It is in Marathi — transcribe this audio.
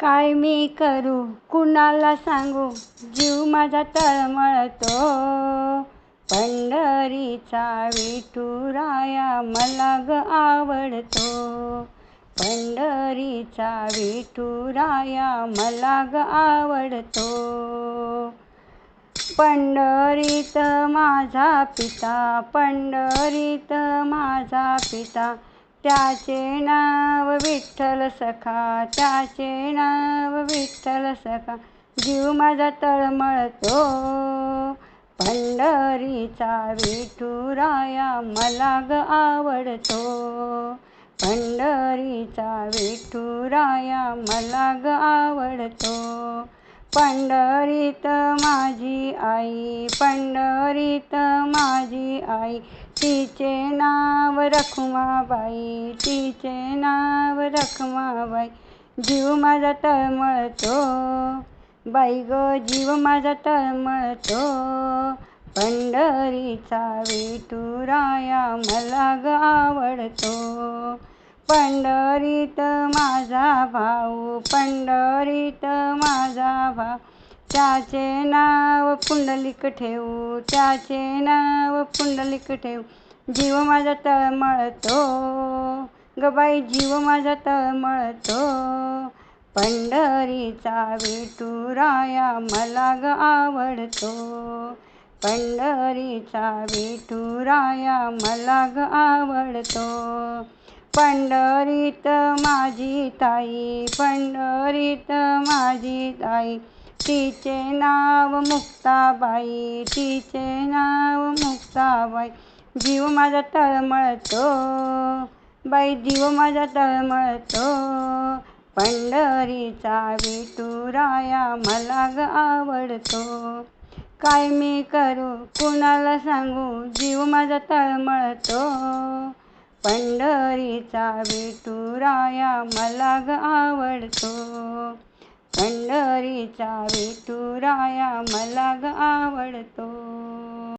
काय मी करू? कुणाला सांगू? जीव माझा तळमळतो. पंढरीचा विठुराया मला ग आवडतो. पंढरीचा विठुराया मला ग आवडतो. पंढरीत माझा पिता पंढरीत माझा पिता. त्याचे नाव विठ्ठल सखा त्याचे नाव विठ्ठल सखा. जीव माझा तळमळतो पंढरीचा विठुराया मला ग आवडतो. पंढरीचा विठुराया मला ग आवडतो. पंढरीत माझी आई पंढरीत माझी आई. तिचे नाव रखुमाबाई तिचे नाव रखुमाबाई. जीव माझा तळमळतो बाई ग जीव माझा तळमळतो. पंढरीचा विठुराया मला ग आवडतो. पंढरीत माझा भाऊ पंढरीत माझा भाऊ. त्याचे नाव पुंडलिक ठेवू त्याचे नाव पुंडलिक ठेवू. जीव माझा तळमळतो गबाई बाई जीव माझा तळमळतो. पंढरीचा विठुराया मला ग आवडतो. पंढरीचा विठुराया मला ग आवडतो. पंढरीत माझी ताई पंढरीत माझी ताई. तिचे नाव मुक्ताबाई तिचे नाव मुक्ताबाई. जीव माझा तळमळतो बाई जीव माझा तळमळतो. पंढरीचा विठुराया मला ग आवडतो. काय मी करू कुणाला सांगू? जीव माझा तळमळतो. पंढरीचा विठुराया मला ग आवडतो. पंढरीचा विठुराया मला ग आवडतो.